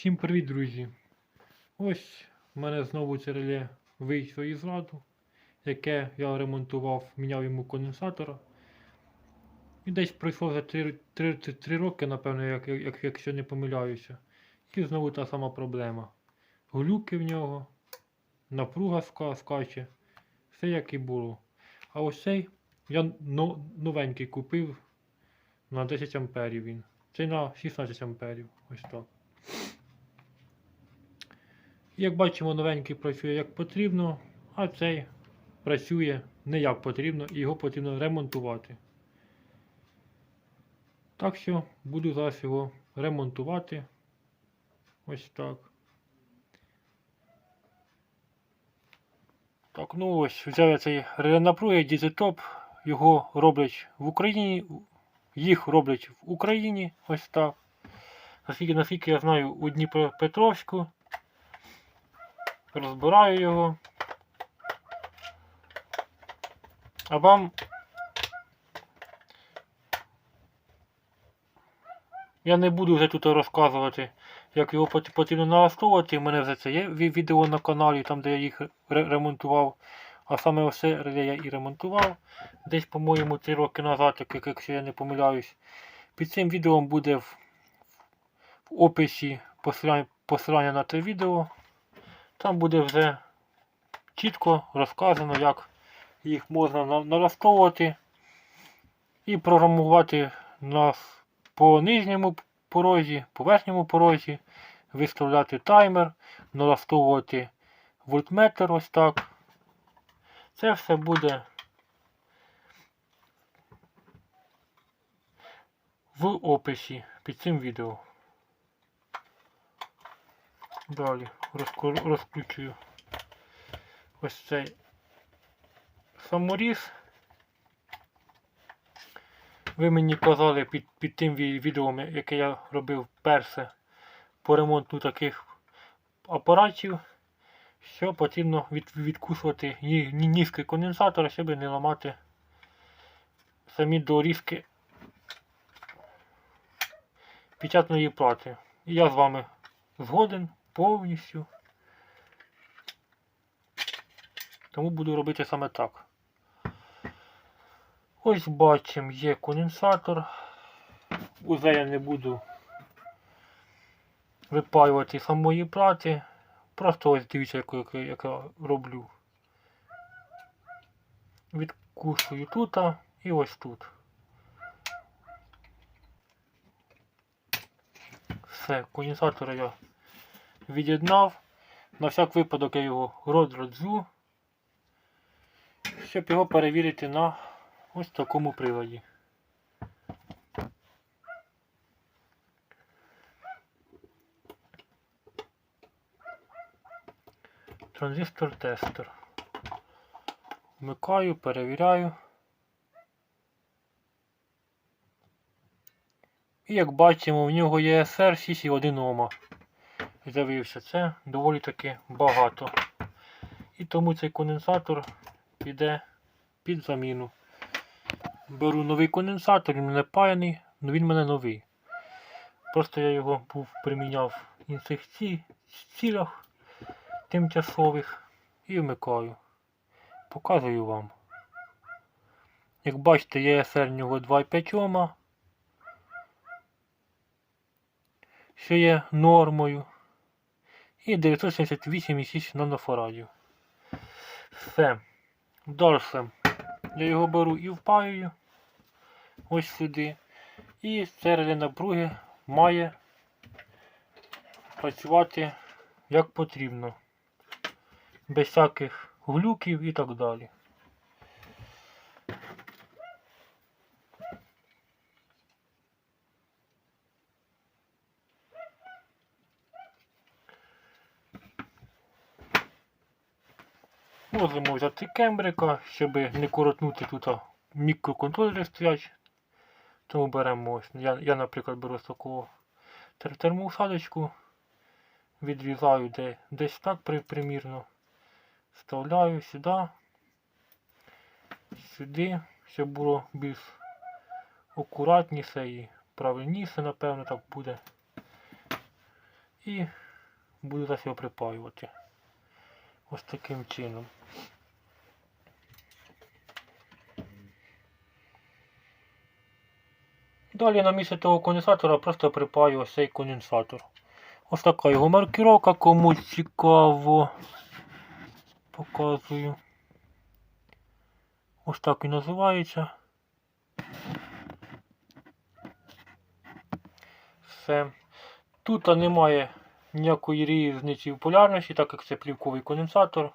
Всім привіт, друзі! Ось в мене знову це реле вийшло із ладу, яке я ремонтував, міняв йому конденсатора. І десь пройшло вже 3, 3, 3 роки, напевно, як, як, якщо не помиляюся. І знову та сама проблема. Глюки в нього, напруга ска- скаче, все як і було. А ось цей я новенький купив на 10 амперів він. Цей на 16 амперів. Ось так. Як бачимо, новенький працює як потрібно, а цей працює не як потрібно і його потрібно ремонтувати. Так що буду зараз його ремонтувати. Ось так. Так, ну ось, взяв я цей реле напруги дізетоп. Його роблять в Україні. Їх роблять в Україні. Ось так. Наскільки, наскільки я знаю, у Дніпропетровську. Розбираю його. А вам я не буду вже тут розказувати, як його потрібно налаштовувати. У мене вже це є відео на каналі, там де я їх ремонтував. А саме все я і ремонтував. Десь, по-моєму, 3 роки назад, як- як- якщо я не помиляюсь. Під цим відео буде в, описі посилання на це відео. Там буде вже чітко розказано, як їх можна налаштовувати і програмувати нас по нижньому порозі, по верхньому порозі, виставляти таймер, налаштовувати вольтметр ось так. Це все буде в описі під цим відео. Далі розключую ось цей саморіз. Ви мені казали під, під тим відео, яке я робив перше по ремонту таких апаратів, що потрібно від, відкусувати ні, ні, конденсатора, щоб не ламати самі дорізки печатної плати. Я з вами згоден повністю. Тому буду робити саме так. Ось бачимо, є конденсатор. Уже я не буду випаювати самої плати. Просто ось дивіться, яку, яку, яку я роблю. Відкушую тут і ось тут. Все, конденсатора я від'єднав. На всяк випадок я його розроджу, щоб його перевірити на ось такому приладі. Транзистор тестер. Вмикаю, перевіряю. І як бачимо, в нього є SR 6,1 Ома. З'явився це доволі таки багато. І тому цей конденсатор піде під заміну. Беру новий конденсатор, він мене паяний, але він в мене новий. Просто я його був приміняв в інших цілях тимчасових і вмикаю. Показую вам. Як бачите, ЄСР в нього 2,5 Ома. Що є нормою. І 978,6 нанофарадів. Все. Далі я його беру і впаюю ось сюди. І це реле напруги має працювати як потрібно. Без всяких глюків і так далі. Взяти кембрика, щоб не коротнути тут а, мікроконтролери стоять. Тому беремо ось. Я, я наприклад, беру з такого термоусадочку, відрізаю де, десь так при, примірно. Вставляю сюди, сюди, щоб було більш акуратніше і правильніше, напевно, так буде. І буду зараз його припаювати. Ось таким чином. Далі на місце того конденсатора просто припаю ось цей конденсатор. Ось така його маркіровка, комусь цікаво. Показую. Ось так і називається. Все. Тут немає ніякої різниці в полярності, так як це плівковий конденсатор.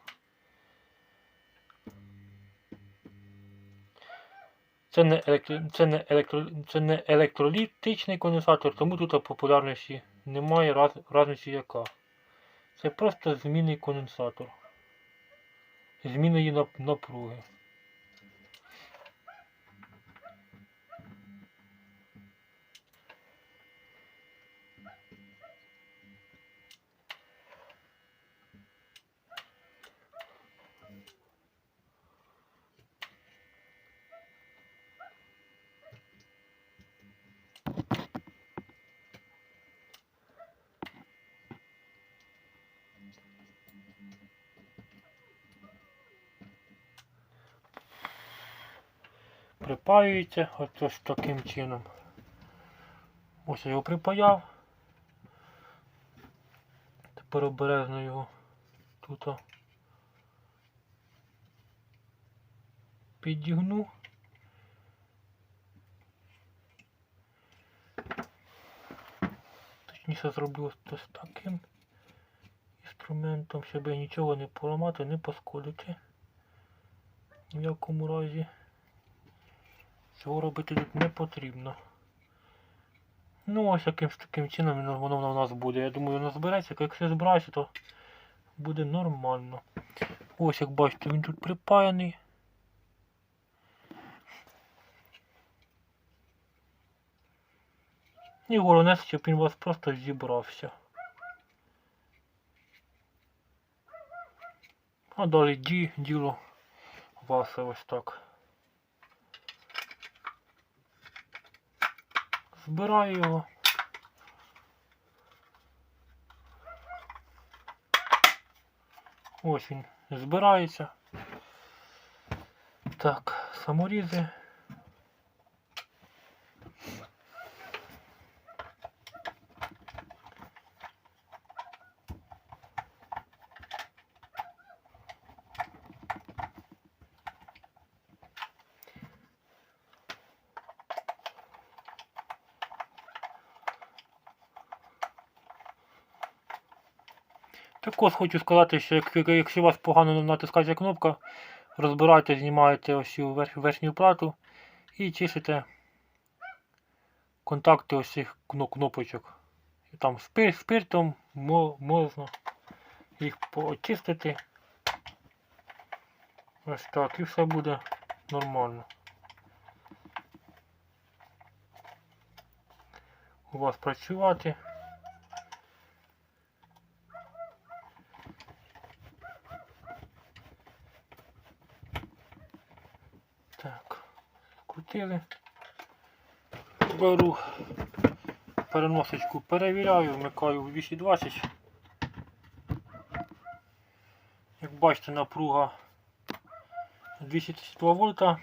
Це не, електро, це, не електро, це не електролітичний конденсатор, тому тут популярності немає раз, разниці яка. Це просто змінний конденсатор. Зміна її нап- напруги. Припаюється ось таким чином. Ось я його припаяв. Тепер обережно його тут підігну. Точніше зроблю ось таким інструментом, щоб нічого не поламати, не пошкодити. Ні в якому разі. Цього робити тут не потрібно. Ну ось якимсь таким чином воно в нас буде. Я думаю, воно збереться, якщо збирається, то буде нормально. Ось як бачите, він тут припаяний. І головне, щоб він у вас просто зібрався. А далі ді, діло ваше ось так. Збираю його. Ось він збирається. Так, саморізи. Також хочу сказати, що як- як- якщо у вас погано натискається кнопка, розбирайте, знімаєте ось цю верхню плату і чистите контакти ось цих кнопочок. Там спир, спиртом можна їх почистити. Ось так, і все буде нормально. У вас працювати. Скрутили. Беру переносочку, перевіряю, вмикаю в 220. Як бачите, напруга 232 вольта.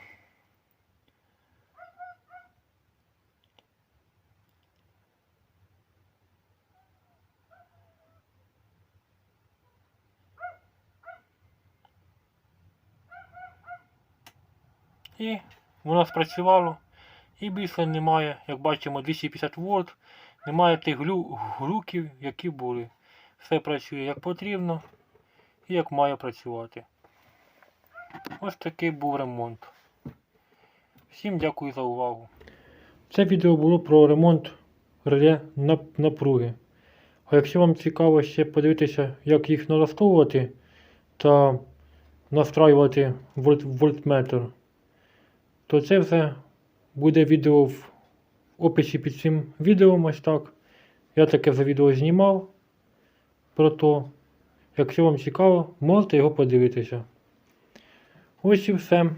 І воно спрацювало. І більше немає, як бачимо, 250 вольт. Немає тих глю, глюків, які були. Все працює як потрібно і як має працювати. Ось такий був ремонт. Всім дякую за увагу. Це відео було про ремонт реле напруги. А якщо вам цікаво ще подивитися, як їх налаштовувати та настраювати вольт, вольтметр, то це все буде відео в описі під цим відео ось так. Я таке вже відео знімав про то. Якщо вам цікаво, можете його подивитися. Ось і все.